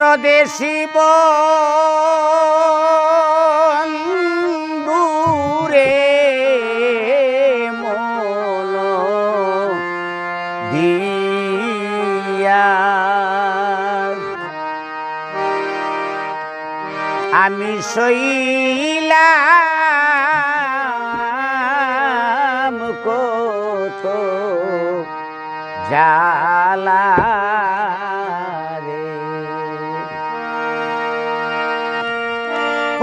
দেশী বন্ধুরে মন দিয়া। আমি সইলাম কত জালা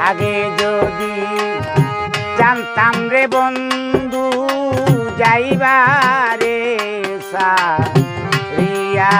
আগে যদি জানতাম রে বন্ধু যাইবারে সা রিয়া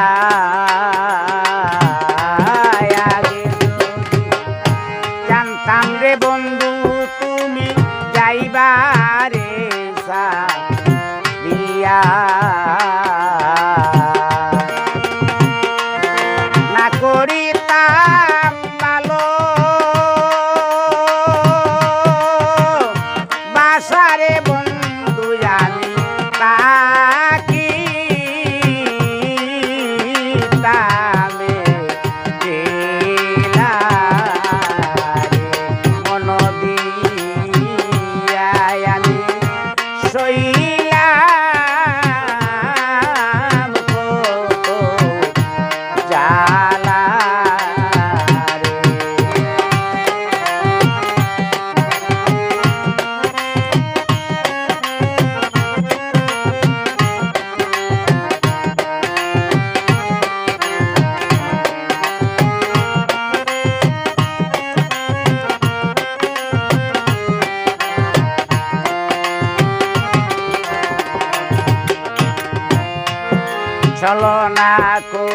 ছলনা কো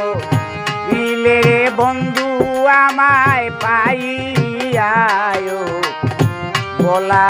ইলে বন্ধু আমায় পাইয়ায় বলা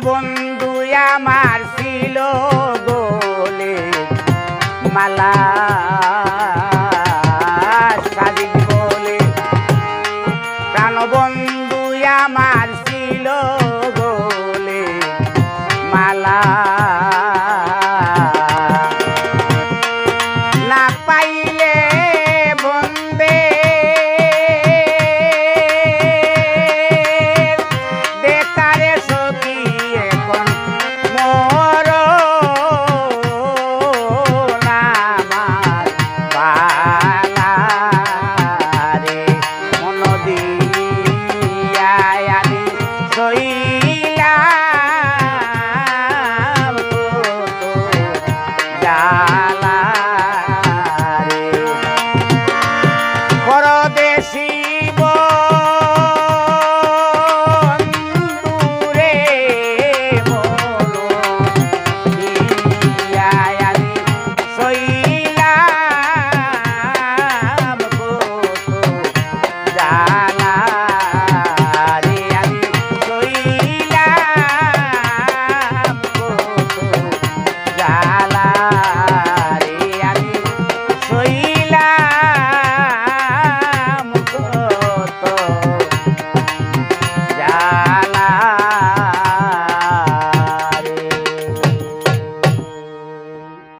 বন্ধু আমার ছিল গোলে মালা